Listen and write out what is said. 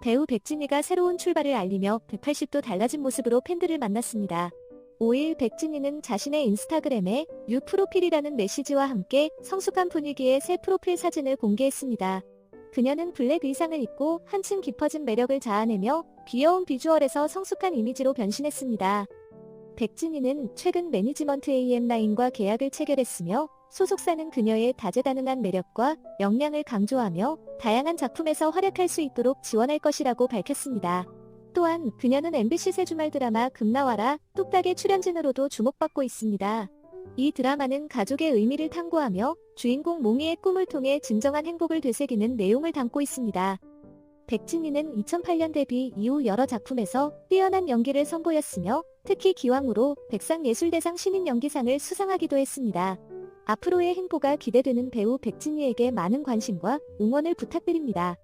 배우 백진이가 새로운 출발을 알리며 180도 달라진 모습으로 팬들을 만났습니다. 5일 백진이는 자신의 인스타그램에 뉴 프로필이라는 메시지와 함께 성숙한 분위기의 새 프로필 사진을 공개했습니다. 그녀는 블랙 의상을 입고 한층 깊어진 매력을 자아내며 귀여운 비주얼에서 성숙한 이미지로 변신했습니다. 백진이는 최근 매니지먼트 AM9과 계약을 체결했으며 소속사는 그녀의 다재다능한 매력과 역량을 강조하며 다양한 작품에서 활약할 수 있도록 지원할 것이라고 밝혔습니다. 또한 그녀는 MBC 새 주말 드라마 금나와라 뚝딱의 출연진으로도 주목받고 있습니다. 이 드라마는 가족의 의미를 탐구하며 주인공 몽이의 꿈을 통해 진정한 행복을 되새기는 내용을 담고 있습니다. 백진이는 2008년 데뷔 이후 여러 작품에서 뛰어난 연기를 선보였으며 특히 기왕으로 백상예술대상 신인 연기상을 수상하기도 했습니다. 앞으로의 행보가 기대되는 배우 백진이에게 많은 관심과 응원을 부탁드립니다.